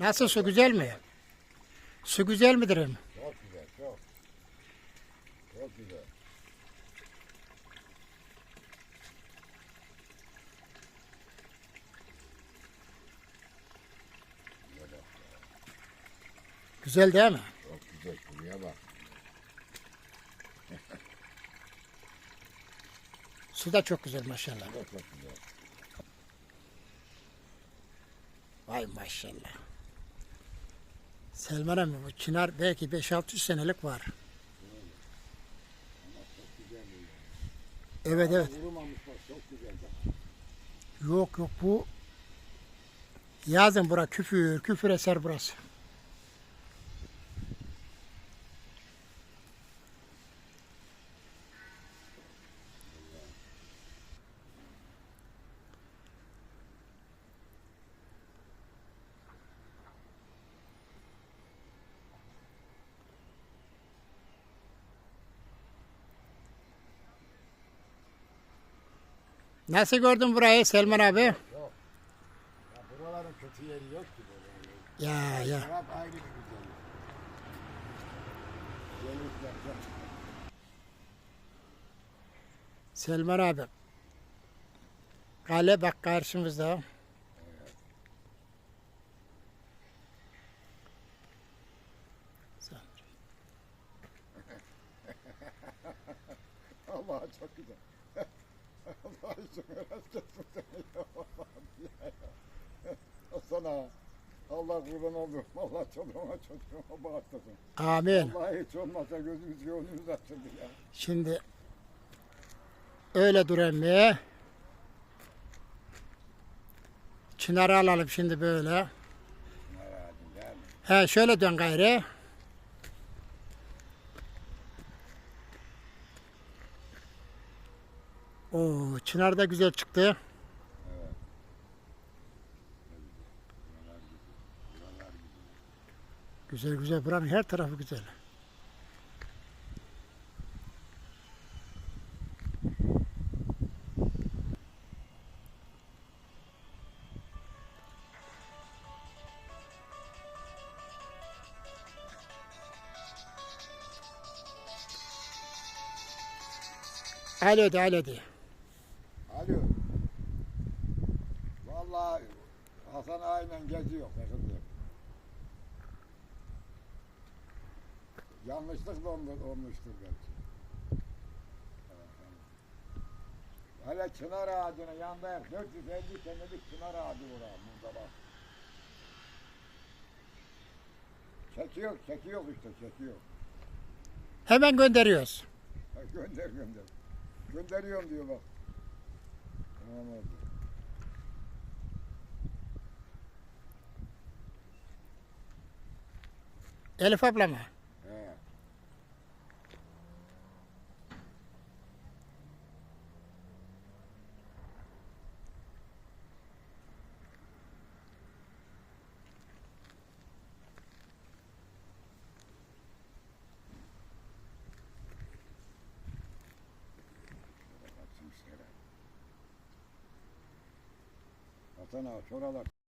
Nasıl su güzel mi? Su güzel midir hem? Çok güzel, çok. Çok güzel. Güzel değil mi? Çok güzel. Şuraya bak. Su da çok güzel maşallah. Da çok güzel. Vay maşallah. Selman emmi bu çınar belki 5-600 senelik var. Evet evet. Yok yok bu yazın bura küfür küfür eser burası. Nasıl gördün burayı Selman abi? Ya buraların kötü yeri yok ki böyle. Ya ya. Hep ayrı bir güzellik. Güzellikler çok. Selman abi. Kale bak karşımızda. Allah çok güzel. İçin rast seni ya. Ya. Sana Allah kurban oldum. Allah çoluğuma çocuğuma bağışlasın. Amin. Allah hiç olmasa gözümüz gönlümüz açıldı ya. Şimdi öyle dur emmi. Çınarı alalım şimdi böyle. He şöyle dön gayrı. Oo, çınar da güzel çıktı. Güzel güzel buranın her tarafı güzel. Alo de alo de. Alo. Vallahi Hasan aynen geziyor. takılıyor. Yanlışlıkla olmu- olmuştur belki. Hele çınar ağacına yanda hep 450 senelik çınar ağacı var burada bak. Çekiyor, çekiyor işte, çekiyor. Hemen gönderiyoruz. Ha, gönder gönder. Gönderiyorum diyor bak. Tamam oldu. Elif abla mı? He. Hasan ağa şuralar